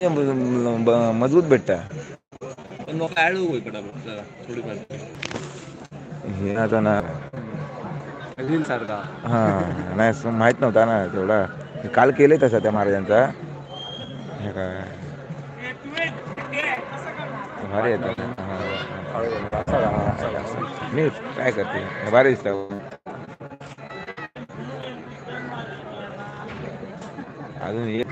मजबूत भेटता. पण मग ऍड थोडीफार हे आता ना रील सारखा हा नाही माहीत नव्हता ना तेवढा. काल केले तसं त्या महाराजांचा. हे काय? भारी येतात मी काय करते? भारी दिसत. अजून एक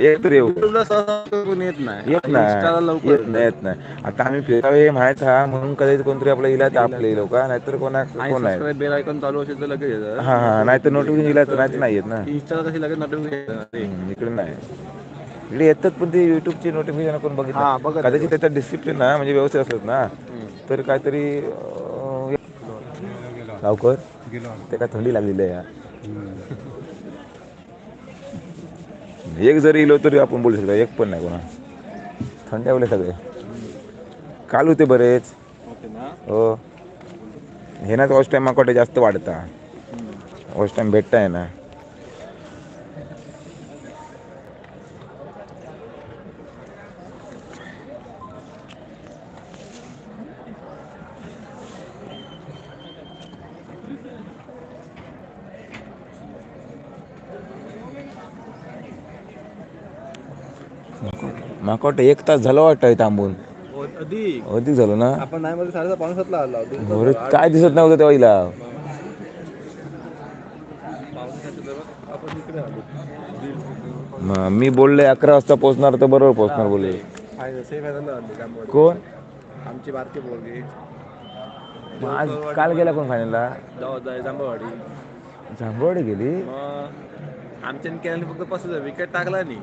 एक तर येऊ. युट्यूबला सहसा कोण येत नाही. येत नाही. लवकर येत नाही येत नाही. आता आम्ही फिरावे माहीत हा म्हणून कधी कोणतरी आपल्या इला आपले लोक नाहीतर कोणा कोण सबस्क्राईब बेल आयकॉन चालू असेल तर लगेच हा हा नाही तर नोटिफिकेशन तर नाही नाही येत ना. इंस्टाला कशी लगेच नोटिफिकेशन इकडे नाही. इकडे येतात पण ते युट्यूबचे नोटिफिकेशन आपण हा बघितलं? बघत कदाचित नाही त्याचा डिसिप्लिन ना म्हणजे व्यवस्थित असत ना. तर काहीतरी गावकर ते काय थंडी लागलेली आहे एक जरी इलो तरी आपण बोलू शकतो एक पण नाही कोणा थंडवले सगळे. काल होते बरेच. ना? हो. हे नाच वॉच टाइम माकोटे जास्त वाढता. वॉच टाइम भेटताय ना. माका वाटतं एक तास झालं वाटतय थांबून. अधिक झालं ना? आपण नाही मध्ये साडेसात पावणे सातला आला काय दिसत नव्हतं तेव्हा हिला? मी बोलले अकरा वाजता पोहोचणार तर बरोबर पोहोचणार बोलले. कोण? आमची बारकी मग आज काल गेला कोण फायनलला जांभवाडी जांभवाडी गेली? आमच्या केला फक्त पस विकेट टाकला नाही.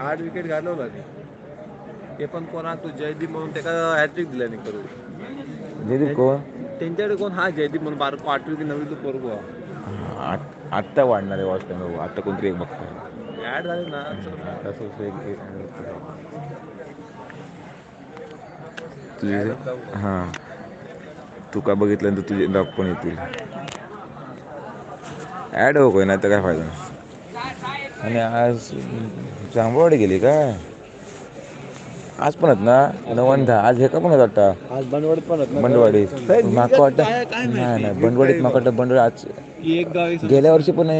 आठ विकेट घालवला नाही ते पण कोणा तू जयदीप म्हणून त्या हॅट्रिक दिला नाही करून. जयदीप कोण? त्यांच्याकडे कोण? हा जयदीप म्हणून बार आठवी की नववी तो पोरगो हा. आ- आत्ता वाढणार आहे वॉच टाइम आत्ता कोणतरी एक बघताय. ऍड झाली ना. तसं असं एक- तुझे. हां. तू का बघितल्यानंतर तुझे डॉग पण येतील. ॲड हो कोय नाही तर काय फायदा? नाही. आणि आज जांभवाडी गेली का आज पण आहेत ना? नवंधा आज हे का पण आहेत वाटतं आज बनवड पण आहेत ना. बंडवाडी काय माका वाटतं काय- काय नाही माहिती? नाही बंडवाडीत माका वाटतं बंडवाडी आज एक गाव गेल्या वर्षी पण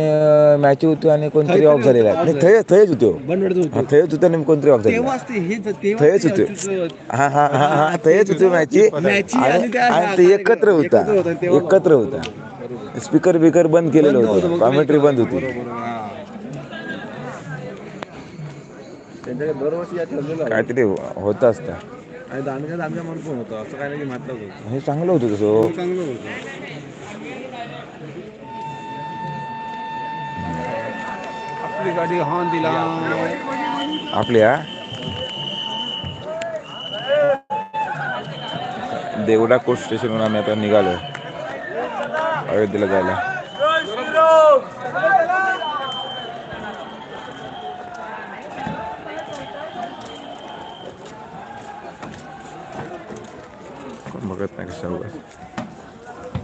मॅच होती आणि कोणतरी ऑफ झालेला आहे. होतं, नाही थयच थयच होतो बनवडीत होतं. हा, थयच होतं आणि कोणतरी ऑफ झालेला हे तेव्हा थयच होतो. हा हा हा हा थयच होतो मॅची मॅची आणि आणि त्या- आणि ते एकत्र होता. एकत्र होता, तेव्हा- एकत्र होता. स्पीकर बिकर बंद केलेलं होतं. कॉमेंट्री बंद होती हा. त्यांच्याकडे दरवर्षी या ठरलेलं आहे. काहीतरी होतं असतं. आणि पण होतं. असं काय नाही की म्हटलं होतं. हे चांगलं होतं तसं. चांगलं होतं. आपली गाडी हॉर्न दिला. आपल्या देवडा कोर्ट स्टेशनवरून आम्ही आता निघालो. अयोध्येला जायला. कोण बघत नाही कशा